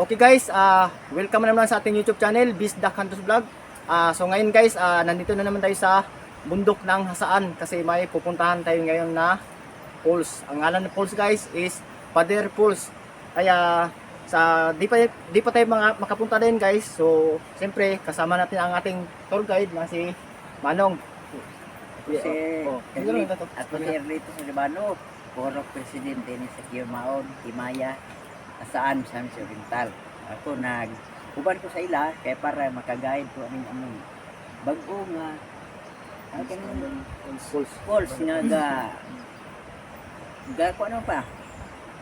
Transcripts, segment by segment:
Okay guys, ah welcome naman sa ating YouTube channel, Biz Duck Hunters Vlog. Ah so ngayon guys, ah nandito na naman tayo sa bundok ng Hasaan kasi may pupuntahan tayo ngayon na falls. Ang ngalan ng falls guys is Pader Falls. Kaya sa di pa di pa tayo mga makapunta din guys. So siyempre kasama natin ang ating tour guide na si Manong. Kasi Oh, oh. Erli- si Erlito Solibano, Puro Presidente ni sa Kirmaon, Timaya, Asaan, San Jose Oriental. Ako nag uban ko sa ila kaya para makaguide ko aning among bago nga kanang Falls. falls nga ga ga ko ano pa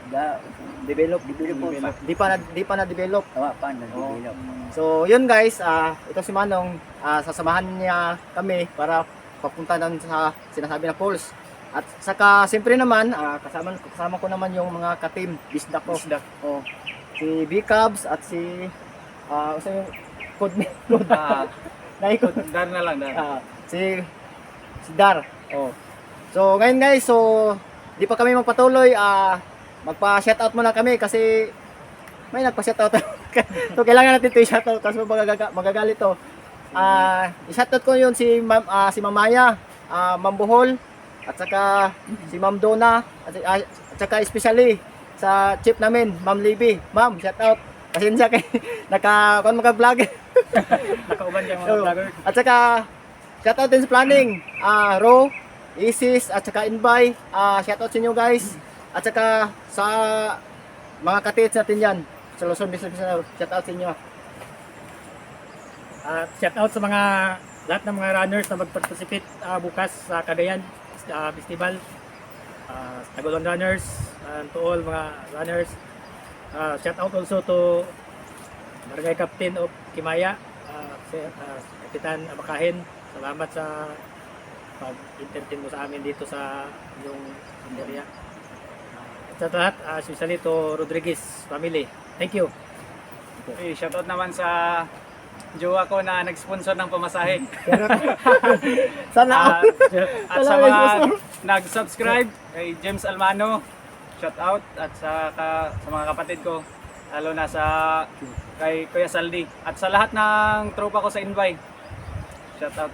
ga Develop, Develop pa. Di pa na di pa na develop. tawa pa na develop. So, yun guys, ah ito si Manong, ah sasamahan niya kami para papunta doon sa sinasabi na falls. At saka, siyempre naman, ah kasama, kasama ko naman yung mga ka-team, Bisdak ko. Bisdak. Oh, si B-Cubs at si, ah uh, yung code name? Ah, Naikot. dar na lang, dar. Ah, si, si Dar. Oh. So, ngayon guys, so, di pa kami magpatuloy, ah magpa-shoutout muna kami kasi may nagpa-shoutout. so, kailangan natin ito i-shoutout kasi magaga- magagalit to. Ah, i-shoutout ko yun si Ma'am ah, si Mamaya, Ma'am Bohol, at saka si Ma'am Dona, at, at saka especially sa chief namin, Ma'am Libby. Ma'am, shoutout. Pasensya kay naka kon mag-vlog. Nakauban kayong mga Oo. vlogger. At saka, shoutout din sa planning. Ah, Ro, Isis, at saka Invay. Ah, shoutout sa inyo guys. At saka sa mga katits natin yan. Sa Luzon, Visayas, Mindanao. Shoutout sa inyo. At shout out sa mga lahat ng mga runners na mag-participate ah, bukas sa Cagayan ah, Festival. Uh, Tagulon runners and to all mga runners. Ah, shout out also to Barangay Captain of Kimaya, uh, si ah, Kapitan Abakahin. Salamat sa pag-entertain mo sa amin dito sa yung area. Uh, at sa lahat, uh, especially to Rodriguez family. Thank you. Hey, shoutout naman sa jowa ko na nag-sponsor ng pamasahe. Sana Ah, at sa mga nag-subscribe kay James Almano, shoutout at sa ka, sa mga kapatid ko lalo na sa kay Kuya Saldi at sa lahat ng tropa ko sa Invay. Shoutout.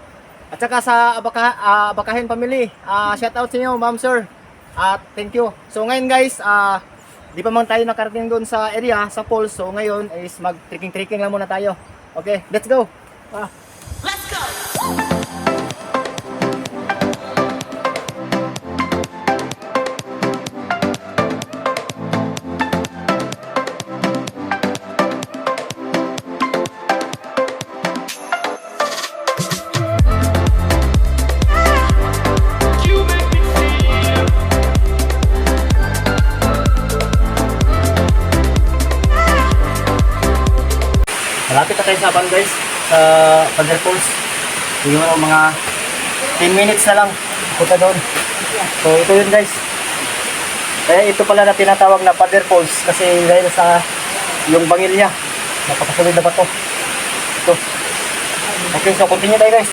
At saka sa Abaka, ah, Abakahin family. Ah, shoutout sa inyo, ma'am sir. At thank you. So ngayon guys, ah di pa man tayo nakarating doon sa area, sa falls. So ngayon is mag-trekking-trekking lang muna tayo. Okay, let's go. Ah. Malapit na tayo sa Aban guys, sa Pader Falls. Mo mga 10 minutes na lang punta doon. So ito yun guys. Kaya ito pala na tinatawag na Pader Falls kasi dahil sa yung bangil niya. Napakasulid na ba to? Ito. Okay, so continue tayo guys.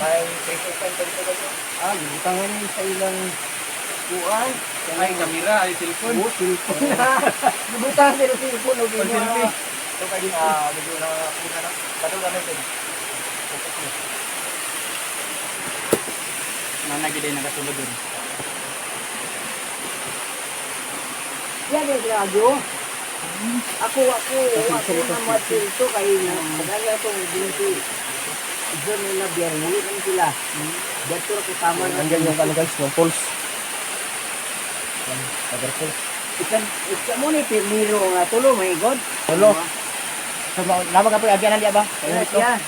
May 3.5 dito guys. Ah, butangan ni sa ilang kuan. Ay, kamera, ay cellphone. Oh, cellphone. Butangan nila cellphone o Pag-selfie. So kayo ah medyo na punta na. Patulog na natin. Nanagi din nakasulod dun. Yan yung radyo. Ako, ako, ako na matil ito kay maganda itong binti. Iso nila biyerni, kan sila. Dito ako tama na. Nandiyan yung ano guys, yung pulse. Pader Falls. Ikan, ikan mo ni Pirmiro nga tulo, my God. Tulo. So, nama ka po agyan nandiyan ba? Wala siya.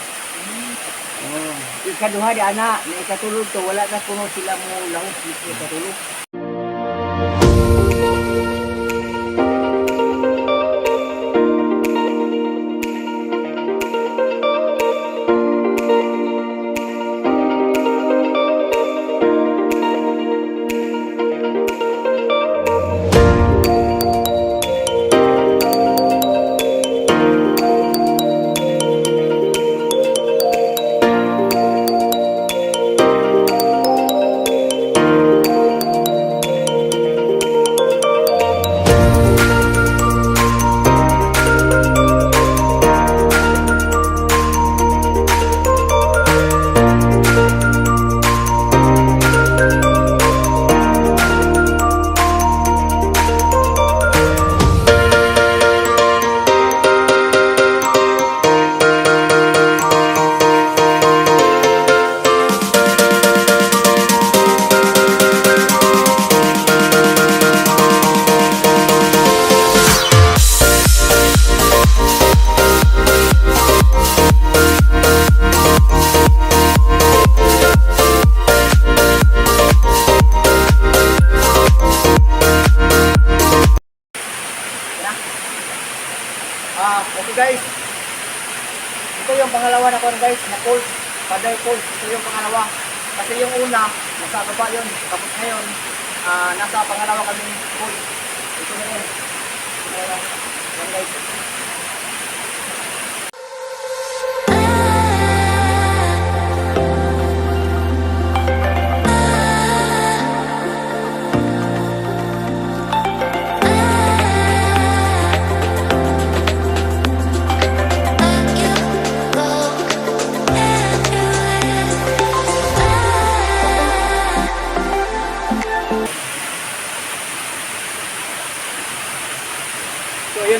Oh. Ikaduha di anak, na ikatulog to, wala na kuno sila mo dito ikatulog. Guys, ito yung pangalawa na kon guys, na pulse, paddle pulse. Ito yung pangalawa. Kasi yung una, nasa baba yun. Tapos ngayon, ah, nasa pangalawa kami pulse. Ito na yun. Ito na yun. Yan guys.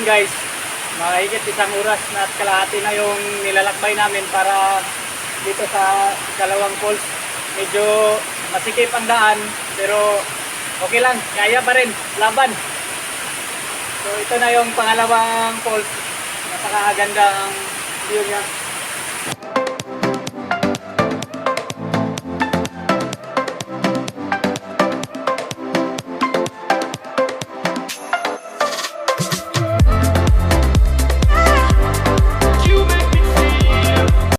Yun guys, mahigit isang oras na at kalahati na yung nilalakbay namin para dito sa Kalawang Falls. Medyo masikip ang daan pero okay lang, kaya pa rin, laban. So ito na yung pangalawang falls. Napakaganda ang view niya.